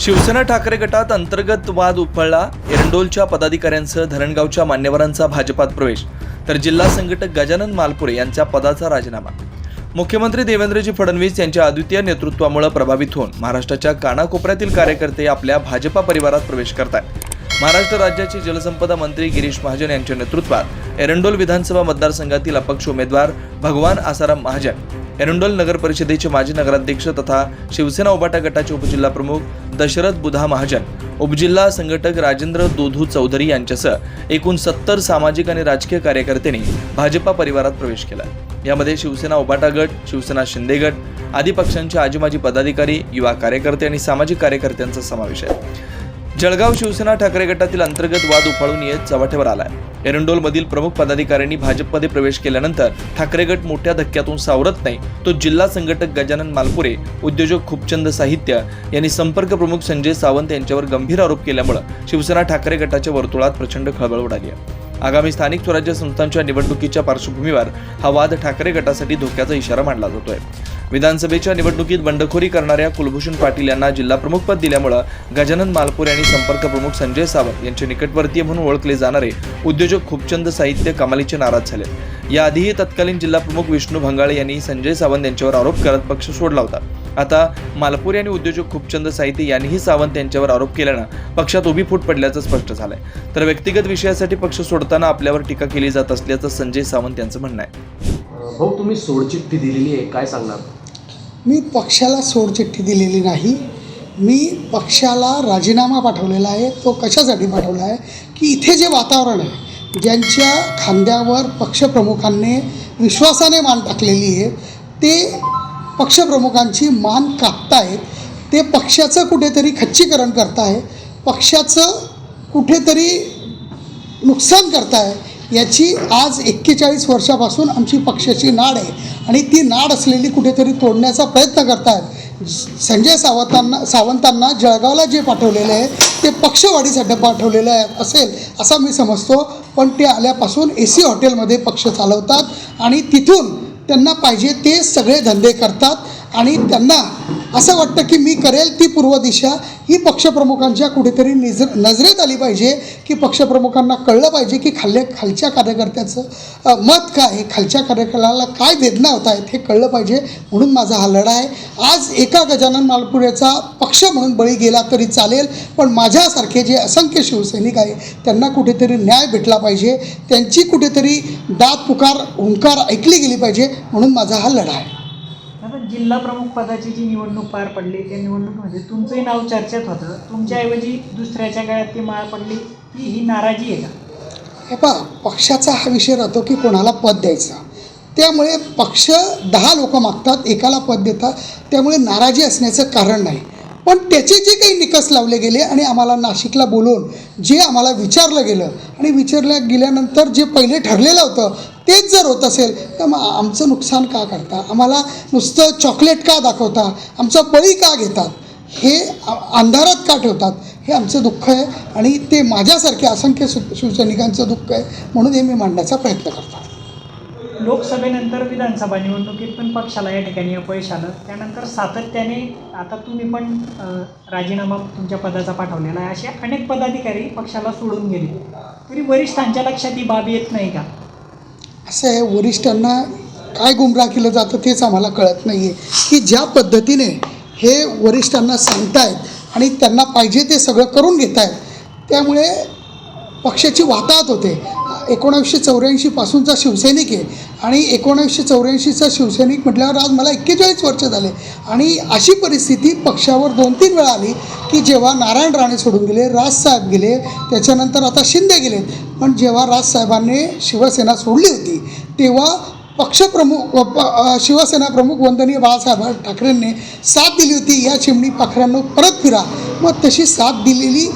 शिवसेना ठाकरे गटात अंतर्गत वाद उफाळला. एरंडोलच्या पदाधिकाऱ्यांसह धरणगावच्या मान्यवरांचा भाजपात प्रवेश. तर जिल्हा संघटक गजानन मालपुरे यांच्या पदाचा राजीनामा. मुख्यमंत्री देवेंद्रजी फडणवीस यांच्या अद्वितीय नेतृत्वामुळे प्रभावित होऊन महाराष्ट्राच्या कानाकोपऱ्यातील कार्यकर्ते आपल्या भाजपा परिवारात प्रवेश करत आहेत महाराष्ट्र राज्याचे जलसंपदा मंत्री गिरीश महाजन यांच्या नेतृत्वात एरंडोल विधानसभा मतदारसंघातील अपक्ष उमेदवार भगवान आसाराम महाजन एरंडोल नगर परिषदेचे माजी नगराध्यक्ष तथा शिवसेना उबाटा गटाचे उपजिल्हाप्रमुख दशरथ बुधा महाजन उपजिल्हा संघटक राजेंद्र दोधू चौधरी यांच्यासह एकूण सत्तर सामाजिक आणि राजकीय कार्यकर्त्यांनी भाजपा परिवारात प्रवेश केला. यामध्ये शिवसेना उबाटा गट शिवसेना शिंदे गट आदी पक्षांचे आजीमाजी पदाधिकारी युवा कार्यकर्ते आणि सामाजिक कार्यकर्त्यांचा समावेश आहे. जळगाव शिवसेना ठाकरे गटातील अंतर्गत वाद उफाळून येत चव्हाट्यावर आलाय. एरंडोलमधील प्रमुख पदाधिकाऱ्यांनी भाजपमध्ये प्रवेश केल्यानंतर ठाकरे गट मोठ्या धक्क्यातून सावरत नाही. तो जिल्हा संघटक गजानन मालपुरे उद्योजक खूपचंद साहित्य यांनी संपर्क प्रमुख संजय सावंत यांच्यावर गंभीर आरोप केल्यामुळे शिवसेना ठाकरे गटाच्या वर्तुळात प्रचंड खळबळ उडाली आहे. आगामी स्थानिक स्वराज्य संस्थांच्या निवडणुकीच्या पार्श्वभूमीवर हा वाद ठाकरे गटासाठी धोक्याचा इशारा मांडला जातोय. विधानसभेच्या निवडणुकीत बंडखोरी करणाऱ्या कुलभूषण पाटील यांना जिल्हाप्रमुखपद दिल्यामुळं गजानन मालपूर आणि संपर्क प्रमुख संजय सावंत यांचे निकटवर्तीय म्हणून ओळखले जाणारे उद्योजक खूपचंद साहित्य कमालीचे नाराज झाले. याआधीही तत्कालीन जिल्हाप्रमुख विष्णू भंगाळे यांनी संजय सावंत यांच्यावर आरोप करत पक्ष सोडला होता. आता मालपुरी आणि उद्योजक खूपचंद साहित्य यांनीही सावंत यांच्यावर आरोप केल्यानं पक्षात उभी फूट पडल्याचं स्पष्ट झालंय. तर व्यक्तिगत विषयासाठी पक्ष सोडताना आपल्यावर टीका केली जात असल्याचं संजय सावंत यांचं म्हणणं आहे. भाऊ तुम्ही सोडचिठ्ठी दिलेली आहे काय सांगणार? मी पक्षाला सोडचिठ्ठी दिलेली नाही. मी पक्षाला राजीनामा पाठवलेला आहे तो कशासाठी पाठवला आहे की इथे जे वातावरण आहे ज्यांच्या खांद्यावर पक्षप्रमुखांनी विश्वासाने मान टाकलेली आहे ते पक्षप्रमुखांची मान कापतायत ते पक्षाचं कुठेतरी खच्चीकरण करताय पक्षाचं कुठेतरी नुकसान करताय याची आज एक्केचाळीस वर्षापासून आमची पक्षाची नाड आहे. आणि ती नाड असलेली कुठेतरी तोडण्याचा प्रयत्न करतात. संजय सावंतांना सावंतांना जळगावला जे पाठवलेलं आहे ते पक्षवाढीसाठी पाठवलेलं आहे असेल असा मी समजतो. पण ते आल्यापासून ए सी हॉटेलमध्ये पक्ष चालवतात आणि तिथून त्यांना पाहिजे ते सगळे धंदे करतात आणि त्यांना असं वाटतं की मी करेल ती पूर्व दिशा ही पक्षप्रमुखांच्या कुठेतरी निज नजरेत आली पाहिजे की पक्षप्रमुखांना कळलं पाहिजे की खाल्ल्या खालच्या कार्यकर्त्याचं मत काय आहे खालच्या कार्यकर्त्याला काय वेदना होत आहेत हे कळलं पाहिजे म्हणून माझा हा लढा आहे. आज एका गजानन मालपुरेचा पक्ष म्हणून बळी गेला तरी चालेल पण माझ्यासारखे जे असंख्य शिवसैनिक आहे त्यांना कुठेतरी न्याय भेटला पाहिजे त्यांची कुठेतरी दात पुकार हुंकार ऐकली गेली पाहिजे म्हणून माझा हा लढा आहे. जिल्हाप्रमुख जिल्हा प्रमुख पदाची जी निवडणूक पार पडली त्या निवडणुकीमध्ये तुमचंही नाव चर्चेत होतं. तुमच्याऐवजी दुसऱ्याच्या गळ्यात ती माळ पडली ती ही नाराजी आहे का? हे पहा पक्षाचा हा विषय राहतो की कोणाला पद द्यायचा. त्यामुळे पक्ष दहा लोक मागतात एकाला पद देतात त्यामुळे नाराजी असण्याचं कारण नाही. पण त्याचे जे काही निकष लावले गेले आणि आम्हाला नाशिकला बोलवून जे आम्हाला विचारलं गेलं आणि विचारलं गेल्यानंतर जे पहिले ठरलेलं होतं तेच जर होत असेल तर मग आमचं नुकसान का करता? आम्हाला नुसतं चॉकलेट का दाखवता? आमचा बळी का घेतात? हे अंधारात का ठेवतात? हे आमचं दुःख आहे आणि ते माझ्यासारख्या असंख्य सु शिवसैनिकांचं दुःख आहे म्हणून हे मी मांडण्याचा प्रयत्न करतो. लोकसभेनंतर विधानसभा निवडणुकीत पण पक्षाला या ठिकाणी अपयश आलं. त्यानंतर सातत्याने आता तुम्ही पण राजीनामा तुमच्या पदाचा पाठवलेला आहे. असे अनेक पदाधिकारी पक्षाला सोडून गेले. तरी वरिष्ठांच्या लक्षात ही बाब येत नाही का? असं आहे वरिष्ठांना काय गुमराह केलं जातं तेच आम्हाला कळत नाही आहे की ज्या पद्धतीने हे वरिष्ठांना सांगतायत आणि त्यांना पाहिजे ते सगळं करून घेत आहेत त्यामुळे पक्षाची वाताहत होते. एकोणावीसशे चौऱ्याऐंशीपासूनचा शिवसैनिक आहे. आणि एकोणावीसशे चौऱ्याऐंशीचा शिवसैनिक म्हटल्यावर आज मला एक्केचाळीस वर्ष झाले. आणि अशी परिस्थिती पक्षावर दोन तीन वेळा आली की जेव्हा नारायण राणे सोडून गेले राजसाहेब गेले त्याच्यानंतर आता शिंदे गेले. पण जेव्हा राजसाहेबांनी शिवसेना सोडली होती तेव्हा पक्षप्रमुख शिवसेना प्रमुख वंदनीय बाळासाहेब ठाकरेंनी साथ दिली होती. या चिमणी पाखरांनो परत फिरा. मग तशी साथ दिलेली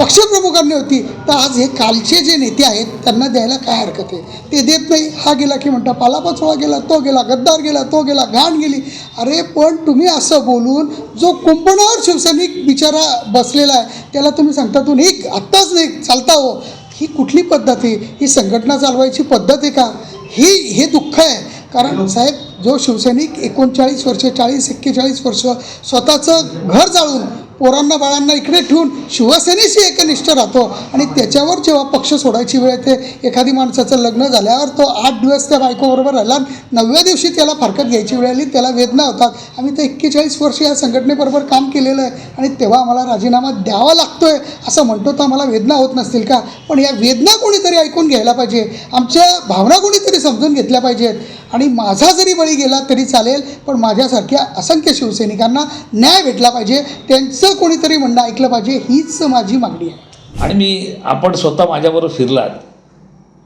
पक्षप्रमुखांनी होती. तर आज हे कालचे जे नेते आहेत त्यांना द्यायला काय हरकत आहे? ते देत नाही. हा गेला की म्हणता पालापाचोळा गेला तो गेला गद्दार गेला तो गेला घाण गेली. अरे पण तुम्ही असं बोलून जो कुंपणावर शिवसैनिक बिचारा बसलेला आहे त्याला तुम्ही सांगता तू निघ आत्ताच नाही चालता हो. ही कुठली पद्धत आहे? ही संघटना चालवायची पद्धत आहे का? ही हे दुःख आहे. कारण साहेब जो शिवसैनिक एकोणचाळीस वर्ष चाळीस एक्केचाळीस वर्ष स्वतःचं घर जाळून पोरांना बाळांना इकडे ठेवून शिवसेनेशी एकनिष्ठ राहतो. आणि त्याच्यावर जेव्हा पक्ष सोडायची वेळ येते एखादी माणसाचं लग्न झाल्यावर तो आठ दिवस त्या बायकोबरोबर राहिला नवव्या दिवशी त्याला फारकत घ्यायची वेळ आली त्याला वेदना होतात. आम्ही तर एक्केचाळीस वर्ष या संघटनेबरोबर काम केलेलं आहे आणि तेव्हा आम्हाला राजीनामा द्यावा लागतोय असं म्हणतो तर आम्हाला वेदना होत नसतील का? पण या वेदना कोणीतरी ऐकून घ्यायला पाहिजे. आमच्या भावना कोणीतरी समजून घेतल्या पाहिजेत. आणि माझा जरी बळी गेला तरी चालेल पण माझ्यासारख्या असंख्य शिवसैनिकांना न्याय भेटला पाहिजे त्यांचं कोणीतरी म्हणणं ऐकलं पाहिजे हीच माझी मागणी आहे. आणि मी आपण स्वतः माझ्याबरोबर फिरलात.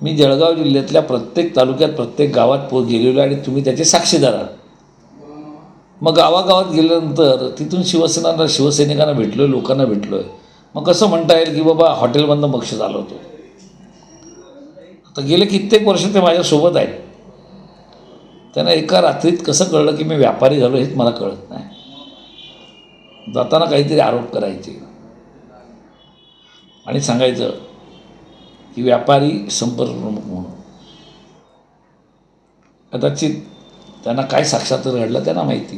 मी जळगाव जिल्ह्यातल्या प्रत्येक तालुक्यात प्रत्येक गावात पो गेलेलो आहे आणि तुम्ही त्याचे साक्षीदार आहात. मग गावागावात गेल्यानंतर तिथून शिवसेनांना शिवसैनिकांना भेटलो आहे लोकांना भेटलो आहे मग कसं म्हणता येईल की बाबा हॉटेलमधनं पक्ष चालवतो आता गेले कित्येक वर्ष ते माझ्यासोबत आहेत. त्यांना एका रात्रीत कसं कळलं की मी व्यापारी झालो हेच मला कळत नाही. जाताना काहीतरी आरोप करायचे. आणि सांगायचं की व्यापारी संपर्क प्रमुख म्हणून. कदाचित त्यांना काय साक्षात घडलं त्यांना माहिती.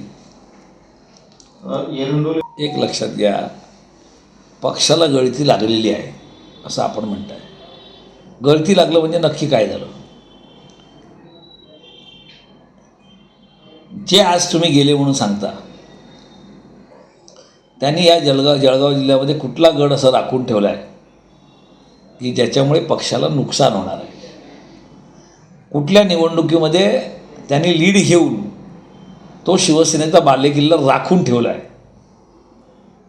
एक लक्षात घ्या पक्षाला गळती लागलेली आहे असं आपण म्हणताय. गळती लागलं म्हणजे नक्की काय झालं? जे आज तुम्ही गेले म्हणून सांगता. त्यांनी या जळगाव जळगाव जिल्ह्यामध्ये कुठला गड असं राखून ठेवला आहे की ज्याच्यामुळे पक्षाला नुकसान होणार आहे. कुठल्या निवडणुकीमध्ये त्यांनी लीड घेऊन तो शिवसेनेचा बालेकिल्ला राखून ठेवला आहे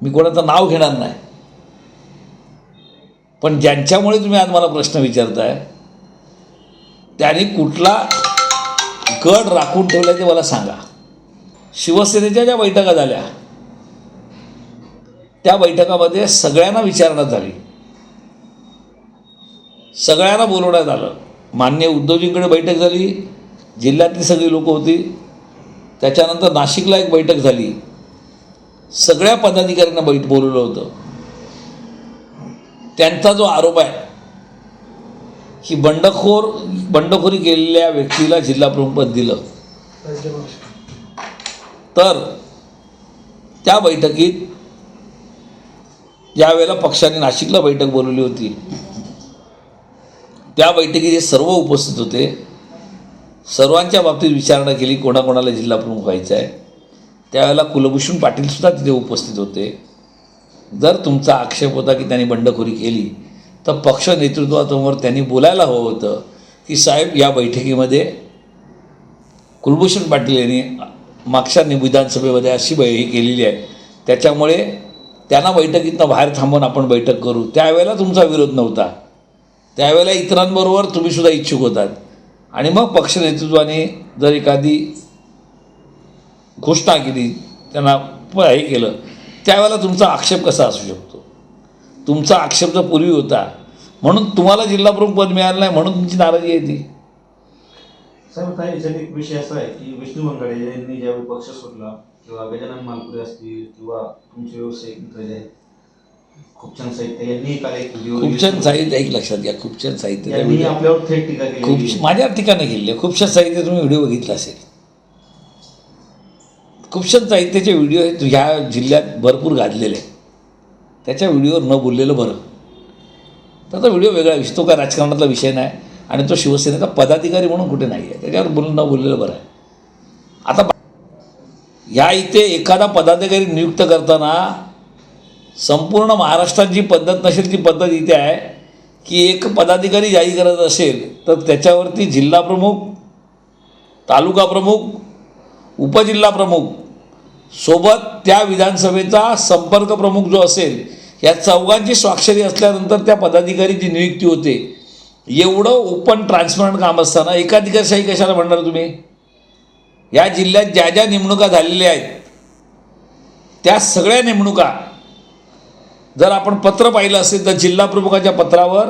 मी कोणाचं नाव घेणार नाही. पण ज्यांच्यामुळे तुम्ही आज मला प्रश्न विचारताय त्यांनी कुठला गड राखून ठेवला ते मला सांगा. शिवसेनेच्या ज्या बैठका झाल्या त्या बैठकामध्ये सगळ्यांना विचारणा झाली सगळ्यांना बोलवण्यात आलं. मान्य उद्धवजींकडे बैठक झाली जिल्ह्यातली सगळी लोकं होती. त्याच्यानंतर नाशिकला एक बैठक झाली. सगळ्या पदाधिकाऱ्यांना बैठ बोलवलं होतं. त्यांचा जो आरोप आहे की बंडखोर बंडखोरी केलेल्या व्यक्तीला जिल्हाप्रमुख दिलं. तर त्या बैठकीत ज्यावेळेला पक्षाने नाशिकला बैठक बोलवली होती त्या बैठकीत हे सर्व उपस्थित होते. सर्वांच्या बाबतीत विचारणा केली कोणाकोणाला जिल्हा प्रमुख व्हायचं आहे. त्यावेळेला कुलभूषण पाटीलसुद्धा तिथे उपस्थित होते. जर तुमचा आक्षेप होता की त्यांनी बंडखोरी केली तर पक्ष नेतृत्वासमोर त्यांनी बोलायला हवं होतं की साहेब या बैठकीमध्ये कुलभूषण पाटील यांनी मागच्या विधानसभेमध्ये अशी बै ही केलेली आहे. त्याच्यामुळे त्यांना बैठकीतनं बाहेर थांबून आपण बैठक करू. त्यावेळेला तुमचा विरोध नव्हता. त्यावेळेला इतरांबरोबर तुम्हीसुद्धा इच्छुक होतात. आणि मग पक्ष नेतृत्वाने जर एखादी घोषणा केली त्यांना प- हे केलं त्यावेळेला तुमचा आक्षेप कसा असू शकतो? तुमचा आक्षेप जर पूर्वी होता म्हणून तुम्हाला जिल्हाप्रमुख पद मिळालं नाही म्हणून तुमची नाराजी येते साहेब काही याच्यात एक विषय असा आहे की विष्णू मंगळे यांनी ज्यावेळी पक्ष सोडला किंवा गजानन मालपुरे असतील किंवा तुमचे व्यावसायिक मित्र जे आहेत खूपचंद साहित्य यांनी काल एक व्हिडिओ खूपचंद साहित्य एक लक्षात घ्या खूपचंद साहित्य. त्या यांनी व्हिडिओ- आपल्यावर थेट टीका खूप केली माझ्या ठिकाणी गेले खूपशा साहित्य तुम्ही व्हिडिओ बघितला असेल. खूपशा साहित्याचे व्हिडिओ हे ह्या जिल्ह्यात भरपूर गाजलेले आहेत. त्याच्या व्हिडिओवर न बोललेलं बरं. त्याचा व्हिडिओ वेगळा विषय तो काय राजकारणातला विषय नाही. आणि तो शिवसेनेचा पदाधिकारी म्हणून कुठे नाही आहे. त्याच्यावर बोलून न बोललेलं बरं आहे. आता या इथे एखादा पदाधिकारी नियुक्त करताना संपूर्ण महाराष्ट्रात जी पद्धत नसेल ती पद्धत इथे आहे की एक पदाधिकारी जाहीर करत असेल तर त्याच्यावरती जिल्हा प्रमुख तालुका प्रमुख उपजिल्हा प्रमुख सोबत त्या विधानसभेचा संपर्क प्रमुख जो असेल या चौघांची स्वाक्षरी असल्यानंतर त्या पदाधिकारीची नियुक्ती होते एवढं ओपन ट्रान्सपरंट काम असताना एकाधिकारशाही कशाला म्हणणार तुम्ही? या जिल्ह्यात ज्या ज्या नेमणुका झालेल्या आहेत त्या सगळ्या नेमणुका जर आपण पत्र पाहिलं असेल तर जिल्हा प्रमुखाच्या पत्रावर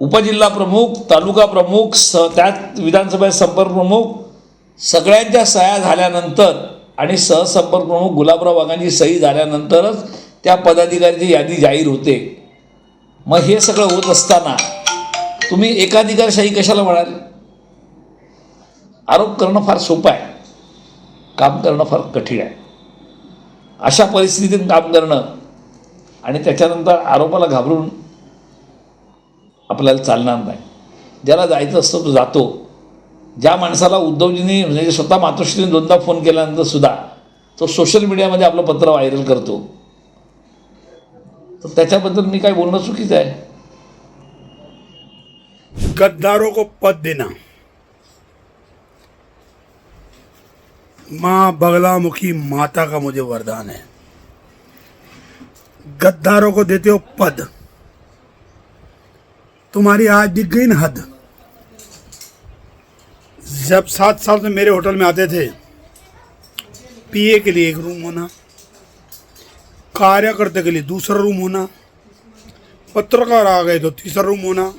उपजिल्हा प्रमुख तालुका प्रमुख स त्यात विधानसभा संपर्क प्रमुख सगळ्यांच्या सह्या झाल्यानंतर आणि सहसंपर्क प्रमुख गुलाबराव वाघांची सही झाल्यानंतरच त्या पदाधिकाऱ्याची यादी जाहीर होते. मग हे सगळं होत असताना तुम्ही एकाधिकारशाही कशाला म्हणाल? आरोप करणं फार सोपं आहे. काम करणं फार कठीण आहे. अशा परिस्थितीत काम करणं आणि त्याच्यानंतर आरोपाला घाबरून आपल्याला चालणार नाही. ज्याला जायचं असतं तो जातो. ज्या माणसाला उद्धवजींनी म्हणजे स्वतः मातोश्रीने दोनदा फोन केल्यानंतर सुद्धा तो सोशल मीडियामध्ये आपलं पत्र व्हायरल करतो. तर त्याच्याबद्दल मी काय बोलणं चुकीचं आहे. गद्दारों को पद देना। माँ बगलामुखी माता का मुझे वरदान है। गद्दारों को देते हो पद। तुम्हारी आज दिख गई ना हद। जब सात साल से मेरे होटल में आते थे, पीए के लिए एक रूम होना कार्यकर्ता के लिए दूसरा रूम होना, पत्रकार आ गए तो तीसरा रूम होना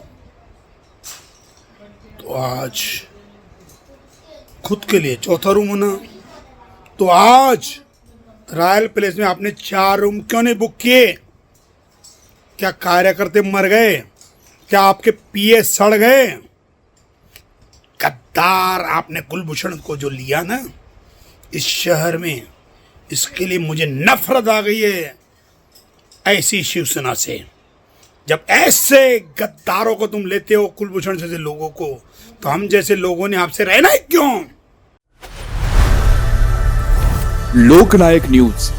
तो आज खुद के लिए चौथा रूम होना। तो आज रॉयल पैलेस में आपने चार रूम क्यों नहीं बुक किए? क्या कार्यकर्ते मर गए? क्या आपके पीए सड़ गए? गद्दार आपने कुलभूषण को जो लिया ना, इस शहर में, इसके लिए मुझे नफरत आ गई है। ऐसी शिवसेना से। जब ऐसे गद्दारों को तुम लेते हो कुलभूषण जैसे लोगों को तो हम जैसे लोगों ने आपसे रहना है क्यों? लोकनायक न्यूज़।